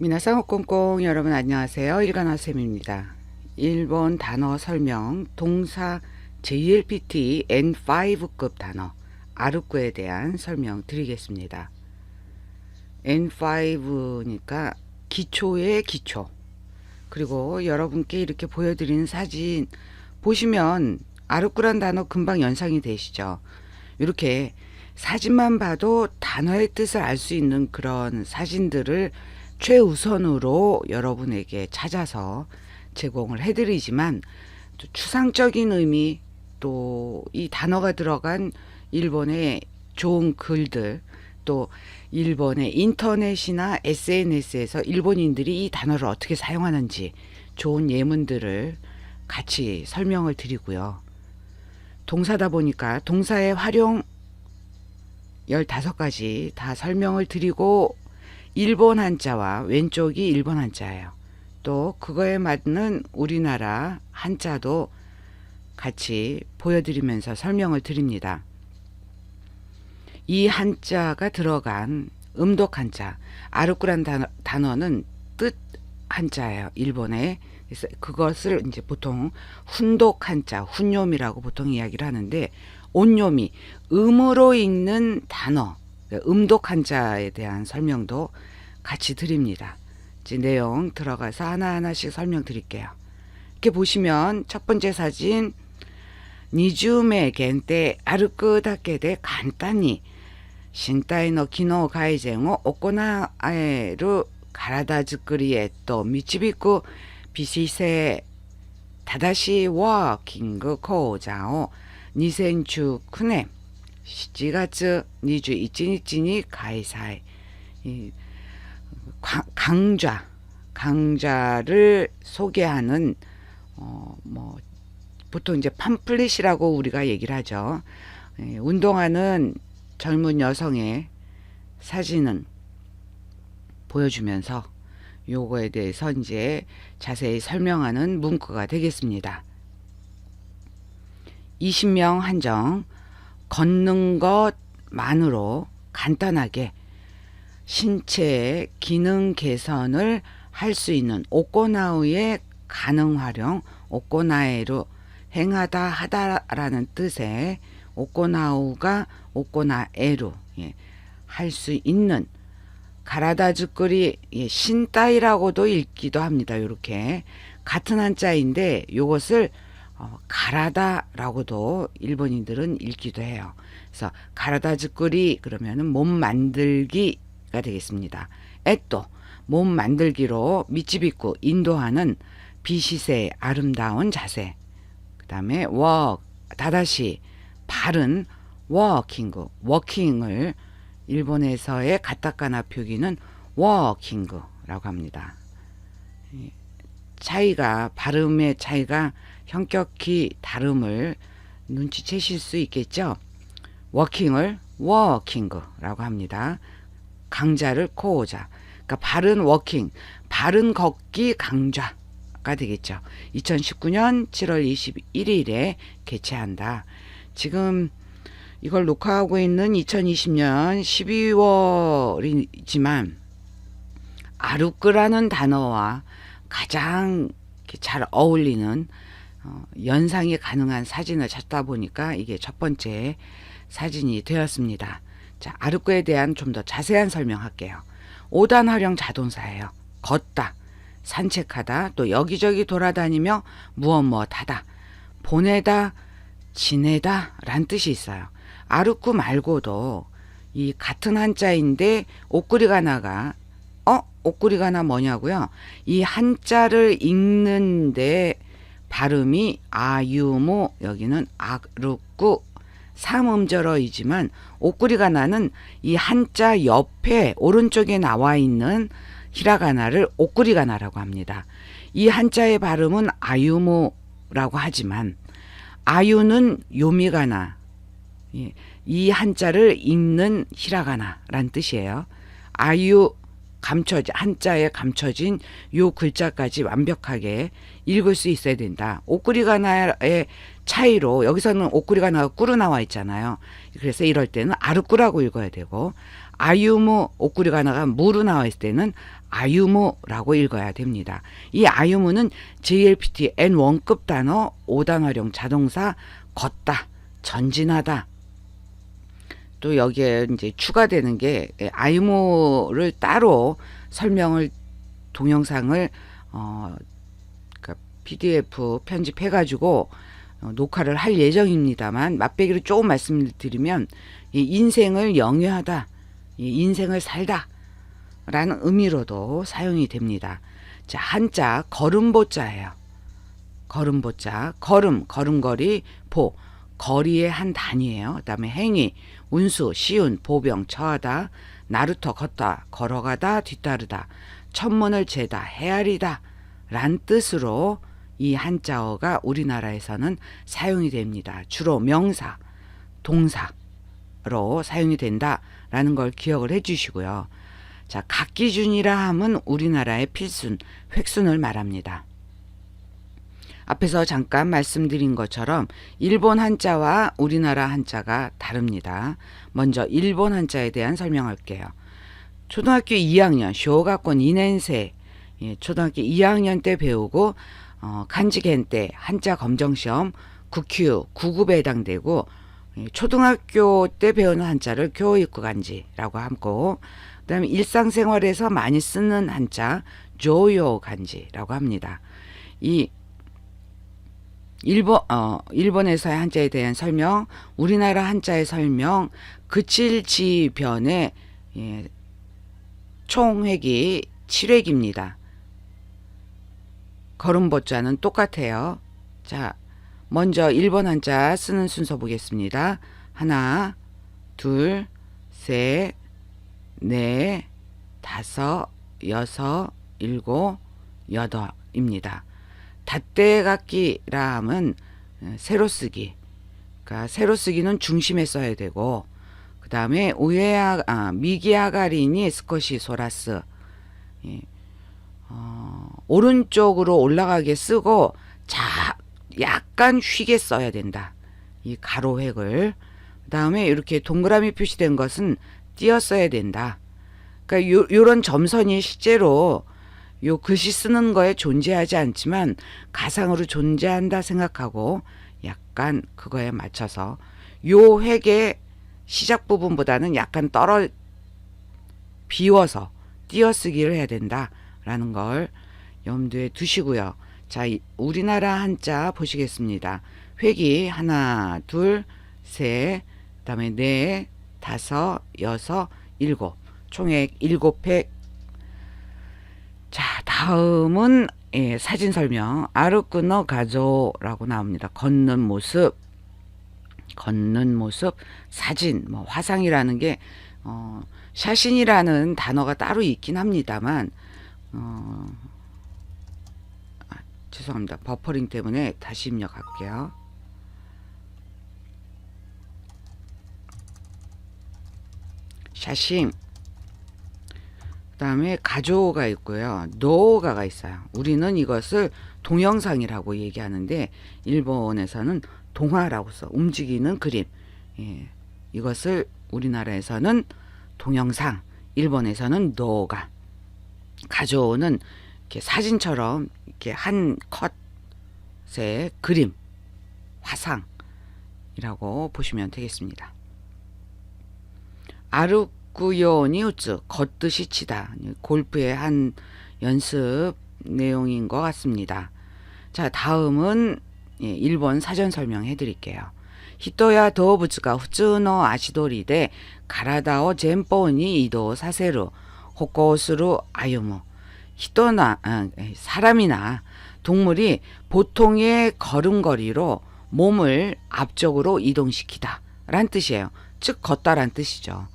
미나상 꽁꽁 여러분 안녕하세요. 일간화쌤입니다. 일본 단어 설명 동사 JLPT N5급 단어 아르쿠에 대한 설명 드리겠습니다. N5니까 기초의 기초. 그리고 여러분께 이렇게 보여드리는 사진 보시면 아르쿠란 단어 금방 연상이 되시죠. 이렇게 사진만 봐도 단어의 뜻을 알 수 있는 그런 사진들을 최우선으로 여러분에게 찾아서 제공을 해드리지만 또 추상적인 의미 또 이 단어가 들어간 일본의 좋은 글들 또 일본의 인터넷이나 SNS에서 일본인들이 이 단어를 어떻게 사용하는지 좋은 예문들을 같이 설명을 드리고요. 동사다 보니까 동사의 활용 15가지 다 설명을 드리고 일본 한자와 왼쪽이 일본 한자예요. 또 그거에 맞는 우리나라 한자도 같이 보여드리면서 설명을 드립니다. 이 한자가 들어간 음독 한자, 아르쿠란 단어, 단어 는 뜻 한자예요. 일본에. 그래서 그것을 이제 보통 훈독 한자, 훈요미라고 보통 이야기를 하는데 온요미, 음으로 읽는 단어, 음독 한자에 대한 설명도 같이 드립니다. 이제 내용 들어가서 하나하나씩 설명드릴게요. 이렇게 보시면 첫 번째 사진 니주메 겐테 아르크 다케데 간단히 신타의 기노 가이젠오 오코나에루 가라다 즈크리에 또 미치비쿠 비시세 다다시 워킹 그 코자오 니센추 크네 7月21日に開催。이 강- 강좌, 강좌를 소개하는 어, 뭐 보통 이제 팜플릿이라고 우리가 얘기를 하죠. 예, 운동하는 젊은 여성의 사진은 보여주면서 요거에 대해서 이제 자세히 설명하는 문구가 되겠습니다. 20명 한정 걷는 것만으로 간단하게 신체의 기능 개선을 할 수 있는 오코나우의 가능 활용 오코나에로 행하다 하다라는 뜻의 오코나우가 오코나에로 예, 할 수 있는 가라다즈거리 예, 신따이라고도 읽기도 합니다. 이렇게 같은 한자인데 요것을 어, 가라다라고도 일본인들은 읽기도 해요. 그래서 가라다즈거리 그러면은 몸 만들기가 되겠습니다. 에또 몸 만들기로 미치비고 인도하는 비시세의 아름다운 자세. 그다음에 워 다다시 바른 워킹그 워킹을 일본에서의 가타카나 표기는 워킹그라고 합니다. 이 차이가 발음의 차이가 현격히 다름을 눈치채실 수 있겠죠. 워킹을 워킹그라고 합니다. 강자를 코오자. 그러니까 바른 워킹, 바른 걷기 강좌가 되겠죠. 2019년 7월 21일에 개최한다. 지금 이걸 녹화하고 있는 2020년 12월이지만 아루크라는 단어와 가장 잘 어울리는 어, 연상이 가능한 사진을 찾다 보니까 이게 첫 번째 사진이 되었습니다. 자, 아르크에 대한 좀 더 자세한 설명할게요. 5단 활용 자동사예요. 걷다, 산책하다, 또 여기저기 돌아다니며 무엇 무엇 하다, 보내다, 지내다 란 뜻이 있어요. 아르쿠 말고도 이 같은 한자인데 옥구리가나가 어? 옥구리가나 뭐냐고요? 이 한자를 읽는데 발음이 아유모 여기는 아르쿠 삼음절어이지만 옥구리가 나는 이 한자 옆에 오른쪽에 나와 있는 히라가나를 옥구리가 나라고 합니다. 이 한자의 발음은 아유모라고 하지만 아유는 요미가나 예, 이 한자를 읽는 히라가나란 뜻이에요. 아유 감춰진 한자에 감춰진 요 글자까지 완벽하게 읽을 수 있어야 된다. 옥구리가 나의 차이로 여기서는 옥구리가나가 꾸로 나와 있잖아요. 그래서 이럴 때는 아르꾸라고 읽어야 되고 아유무 오꾸리가 나가 무로 나와 있을 때는 아유무라고 읽어야 됩니다. 이 아유무는 JLPT N1급 단어 5단어령 자동사 걷다, 전진하다. 또 여기에 이제 추가되는 게 아유무를 따로 설명을 동영상을 어 그러니까 PDF 편집해 가지고 어, 녹화를 할 예정입니다만 맛배기로 조금 말씀을 드리면 이 인생을 영위하다, 이 인생을 살다 라는 의미로도 사용이 됩니다. 자, 한자 걸음보자예요. 걸음보자, 걸음, 걸음걸이, 보, 거리의 한 단위예요. 그다음에 행위, 운수, 시운, 보병, 처하다, 나루터 걷다, 걸어가다, 뒤따르다, 천문을 재다, 헤아리다 란 뜻으로 이 한자어가 우리나라에서는 사용이 됩니다. 주로 명사, 동사로 사용이 된다라는 걸 기억을 해 주시고요. 자, 각 기준이라 함은 우리나라의 필순, 획순을 말합니다. 앞에서 잠깐 말씀드린 것처럼 일본 한자와 우리나라 한자가 다릅니다. 먼저 일본 한자에 대한 설명할게요. 초등학교 2학년 쇼가권 2년생 예, 초등학교 2학년 때 배우고 어, 간지겐 때 한자 검정 시험 9Q 9급에 해당되고 예, 초등학교 때 배우는 한자를 교육구 간지라고 하고 그다음에 일상생활에서 많이 쓰는 한자 조요 간지라고 합니다. 이 일본 어 일본에서의 한자에 대한 설명, 우리나라 한자의 설명, 그칠지변의 예, 총획이 7획입니다. 걸음보자는 똑같아요. 자, 먼저 일본 한자 쓰는 순서 보겠습니다. 하나, 둘, 셋, 넷, 다섯, 여섯, 일곱, 여덟입니다. 닷대각기라 함은 어, 세로 쓰기. 그러니까 세로 쓰기는 중심에 써야 되고 그 다음에 우에아 아, 미기아가리니 스컷이 소라스. 예. 어, 오른쪽으로 올라가게 쓰고 자 약간 휘게 써야 된다. 이 가로획을 그 다음에 이렇게 동그라미 표시된 것은 띄어 써야 된다. 그러니까 요, 요런 점선이 실제로 요 글씨 쓰는 거에 존재하지 않지만 가상으로 존재한다 생각하고 약간 그거에 맞춰서 요 획의 시작 부분보다는 약간 떨어 비워서 띄어쓰기를 해야 된다라는 걸 염두에 두시고요. 자, 이 우리나라 한자 보시겠습니다. 획이 하나, 둘, 셋, 그다음에 넷, 다섯, 여섯, 일곱. 총액 일곱 획. 자, 다음은 예, 사진 설명. 아르끄너 가조라고 나옵니다. 걷는 모습. 걷는 모습, 사진, 뭐 화상이라는 게 어, 샤신이라는 단어가 따로 있긴 합니다만 어, 아, 죄송합니다. 버퍼링 때문에 다시 입력할게요. 샤싱 그다음에 가조가 있고요. 노가가 있어요. 우리는 이것을 동영상이라고 얘기하는데 일본에서는 동화라고 써 움직이는 그림. 예, 이것을 우리나라에서는 동영상, 일본에서는 노가. 가조는 이렇게 사진처럼 이렇게 한 컷의 그림, 화상이라고 보시면 되겠습니다. 아르 쿠요니 우츠 걷듯이 치다 골프의 한 연습 내용인 것 같습니다. 자 다음은 예, 일본 사전 설명해 드릴게요. 히토야 도부츠가 후츠노 아시도리데 가라다오 젠포니 이도 사세루 호코스루 아유무 히토나 아, 사람이나 동물이 보통의 걸음걸이로 몸을 앞쪽으로 이동시키다 란 뜻이에요. 즉 걷다란 뜻이죠.